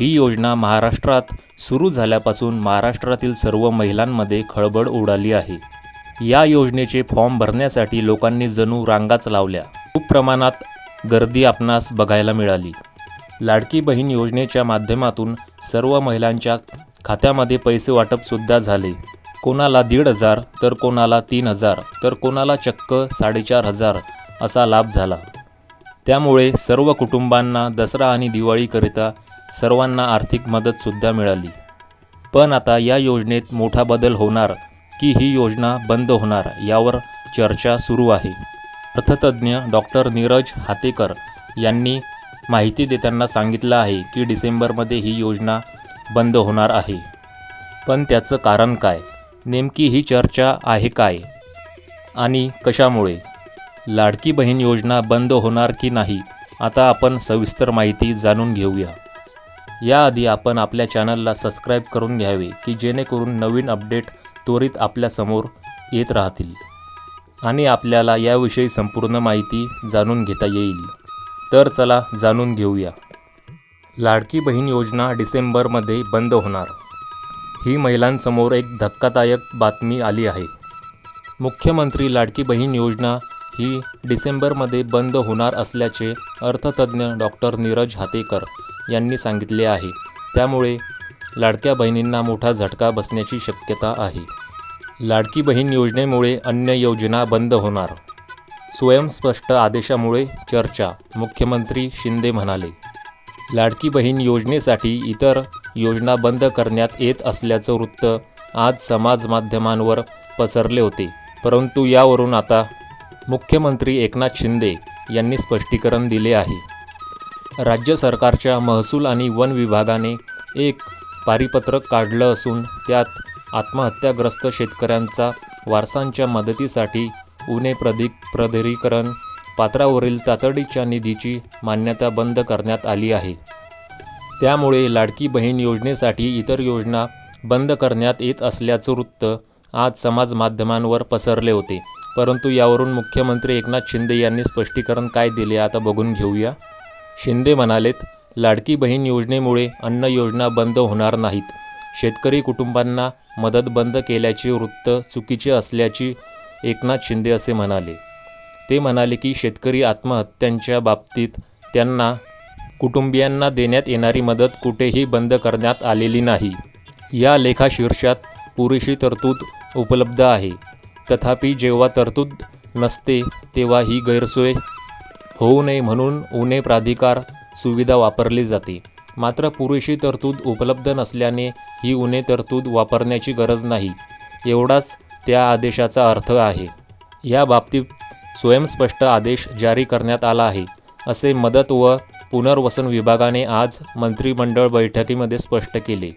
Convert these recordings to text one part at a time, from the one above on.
ही योजना महाराष्ट्रात सुरू झाल्यापासून महाराष्ट्रातील सर्व महिलांमध्ये खळबळ उडाली आहे. या योजनेचे फॉर्म भरण्यासाठी लोकांनी जणू रांगाच लावल्या. खूप प्रमाणात गर्दी आपणास बघायला मिळाली. लाडकी बहीण योजनेच्या माध्यमातून सर्व महिलांच्या खात्यामध्ये पैसे वाटपसुद्धा झाले. कोणाला दीड हजार तर कोणाला तीन हजार तर कोणाला चक्क साडेचार हजार असा लाभ झाला. त्यामुळे सर्व कुटुंबांना दसरा आणि दिवाळीकरिता सर्वांना आर्थिक मदतसुद्धा मिळाली. पण आता या योजनेत मोठा बदल होणार की ही योजना बंद होणार यावर चर्चा सुरू आहे. अर्थतज्ज्ञ डॉक्टर नीरज हातेकर यांनी माहिती देताना सांगितलं आहे की डिसेंबरमध्ये ही योजना बंद होणार आहे. पण त्याचं कारण काय? नेमकी ही चर्चा आहे काय? आणि कशामुळे? लाडकी बहीण योजना बंद होणार की नाही? आता आपण सविस्तर माहिती जाणून घेऊया. याआधी आपण आपल्या चॅनलला सबस्क्राईब करून घ्यावे की जेणेकरून नवीन अपडेट त्वरित आपल्यासमोर येत राहतील. आणि आपल्याला याविषयी संपूर्ण माहिती जाणून घेता येईल. तर चला जाणून घेऊया. लाडकी बहीण योजना डिसेंबरमध्ये बंद होणार. ही महिलांसमोर एक धक्कादायक बातमी आली आहे. मुख्यमंत्री लाडकी बहीण योजना ही डिसेंबरमध्ये बंद होणार असल्याचे अर्थतज्ज्ञ डॉक्टर नीरज हातेकर यांनी सांगितले आहे. त्यामुळे लाडक्या बहिणींना मोठा झटका बसण्याची शक्यता आहे. लाडकी बहीण योजनेमुळे अन्य योजना बंद होणार. स्वयंस्पष्ट आदेशामुळे चर्चा मुख्यमंत्री शिंदे म्हणाले. लाडकी बहीण योजनेसाठी इतर योजना बंद करण्यात येत असल्याचं वृत्त आज समाज माध्यमांवर पसरले होते. परंतु यावरून आता मुख्यमंत्री एकनाथ शिंदे यांनी स्पष्टीकरण दिले आहे. राज्य सरकारच्या महसूल आणि वन विभागाने एक पारिपत्रक काढलं असून त्यात आत्महत्याग्रस्त शेतकऱ्यांचा वारसांच्या मदतीसाठी उणे प्रदी प्रदरीकरण पात्रावरील तातडीच्या निधीची मान्यता बंद करण्यात आली आहे. त्यामुळे लाडकी बहीण योजनेसाठी इतर योजना बंद करण्यात येत असल्याचं वृत्त आज समाज माध्यमांवर पसरले होते. परंतु यावरून मुख्यमंत्री एकनाथ शिंदे यांनी स्पष्टीकरण काय दिले आता बघून घेऊया. शिंदे म्हणालेत लाडकी बहीण योजनेमुळे अन्न योजना बंद होणार नाहीत. शेतकरी कुटुंबांना मदत बंद केल्याचे वृत्त चुकीचे असल्याची एकनाथ शिंदे असे म्हणाले. ते म्हणाले की शेतकरी आत्महत्यांच्या बाबतीत त्यांना कुटुंबियांना देण्यात येणारी मदत कुठेही बंद करण्यात आलेली नाही. या लेखाशीर्षात पुरेशी तरतूद उपलब्ध आहे. तथापि जेव्हा तरतूद नसते तेव्हा ही गैरसोय होऊ नये म्हणून उणे प्राधिकार सुविधा वापरली जाते. मात्र पुरेशी तरतूद उपलब्ध नसल्याने ही उणे तरतूद वापरण्याची गरज नाही. एवढाच त्या आदेशाचा अर्थ आहे. या बाबतीत स्वयंस्पष्ट आदेश जारी करण्यात आला आहे असे मदत व पुनर्वसन विभागाने आज मंत्रिमंडळ बैठकीमध्ये स्पष्ट केले.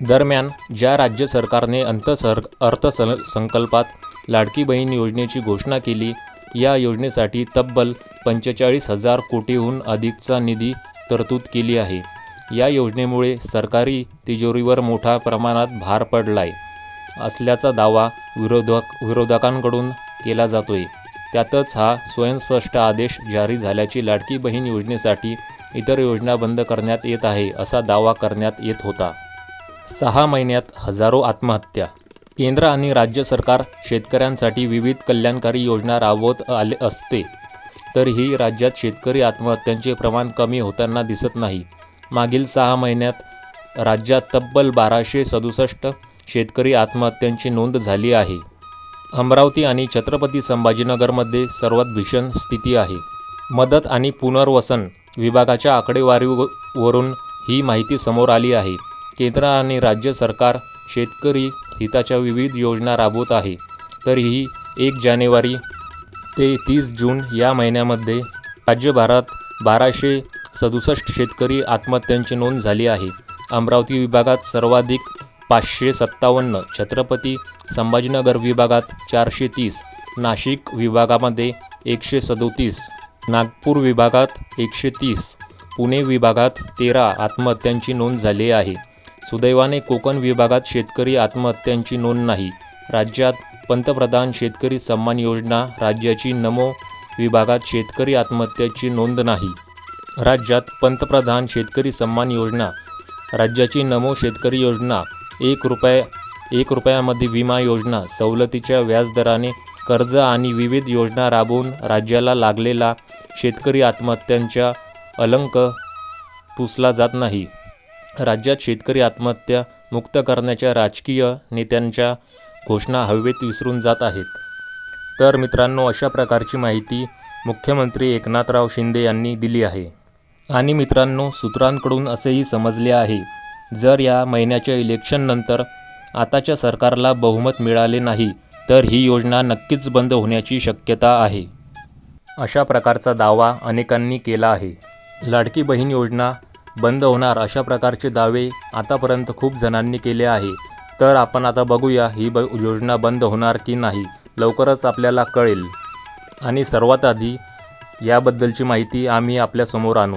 दरम्यान ज्या राज्य सरकारने अंतसर अर्थसन संकल्पात लाडकी बहीण योजनेची घोषणा केली या योजनेसाठी तब्बल पंचेचाळीस हजार कोटीहून अधिकचा निधी तरतूद केली आहे. या योजनेमुळे सरकारी तिजोरीवर मोठ्या प्रमाणात भार पडलाय असल्याचा दावा विरोधक विरोधकांकडून केला जातोय. त्यातच हा स्वयंस्पष्ट आदेश जारी झाल्याची लाडकी बहीण योजनेसाठी इतर योजना बंद करण्यात येत आहे असा दावा करण्यात येत होता. सहा महिन्यात हजारो आत्महत्या. केंद्र आणि राज्य सरकार शेतकऱ्यांसाठी विविध कल्याणकारी योजना राबवत आले असते. तरीही राज्यात शेतकरी आत्महत्यांचे प्रमाण कमी होताना दिसत नाही. मागील सहा महिन्यात राज्यात तब्बल बाराशे सदुसष्ट शेतकरी आत्महत्यांची नोंद झाली आहे. अमरावती आणि छत्रपती संभाजीनगरमध्ये सर्वात भीषण स्थिती आहे. मदत आणि पुनर्वसन विभागाच्या आकडेवारीवरून ही माहिती समोर आली आहे. केंद्र आणि राज्य सरकार शेतकरी हिताच्या विविध योजना राबवत आहे. तरीही एक जानेवारी ते तीस जून या महिन्यामध्ये राज्यभरात बाराशे सदुसष्ट शेतकरी आत्महत्यांची नोंद झाली आहे. अमरावती विभागात सर्वाधिक पाचशे सत्तावन्न छत्रपती संभाजीनगर विभागात चारशे तीस नाशिक विभागामध्ये एकशे सदोतीस नागपूर विभागात एकशे तीस पुणे विभागात तेरा आत्महत्यांची नोंद झाली आहे. सुदैवाने कोकण विभागात शेतकरी आत्महत्यांची नोंद नाही. राज्यात पंतप्रधान शेतकरी सन्मान योजना राज्याची नमो विभागात शेतकरी आत्महत्याची नोंद नाही. राज्यात पंतप्रधान शेतकरी सन्मान योजना राज्याची नमो शेतकरी योजना एक रुपये एक रुपयामध्ये विमा योजना सवलतीच्या व्याजदराने कर्ज आणि विविध योजना राबवून राज्याला लागलेला शेतकरी आत्महत्यांच्या अलंक पुसला जात नाही. राज्यात शेतकरी आत्महत्या मुक्त करण्याच्या राजकीय नेत्यांच्या घोषणा हवेत विसरून जात आहेत. तर मित्रांनो अशा प्रकारची माहिती मुख्यमंत्री एकनाथराव शिंदे यांनी दिली आहे. आणि मित्रांनो सूत्रांकडून असेही समजले आहे जर या महिन्याच्या इलेक्शननंतर आताच्या सरकारला बहुमत मिळाले नाही तर ही योजना नक्कीच बंद होण्याची शक्यता आहे. अशा प्रकारचा दावा अनेकांनी केला आहे. लाडकी बहीण योजना बंद होणार अशा प्रकारचे दावे आतापर्यंत खूप जणांनी केले आहे. तर आपण आता बघूया ही ब योजना बंद होणार की नाही लवकरच आपल्याला कळेल. आणि सर्वात आधी याबद्दलची माहिती आम्ही आपल्यासमोर आणू.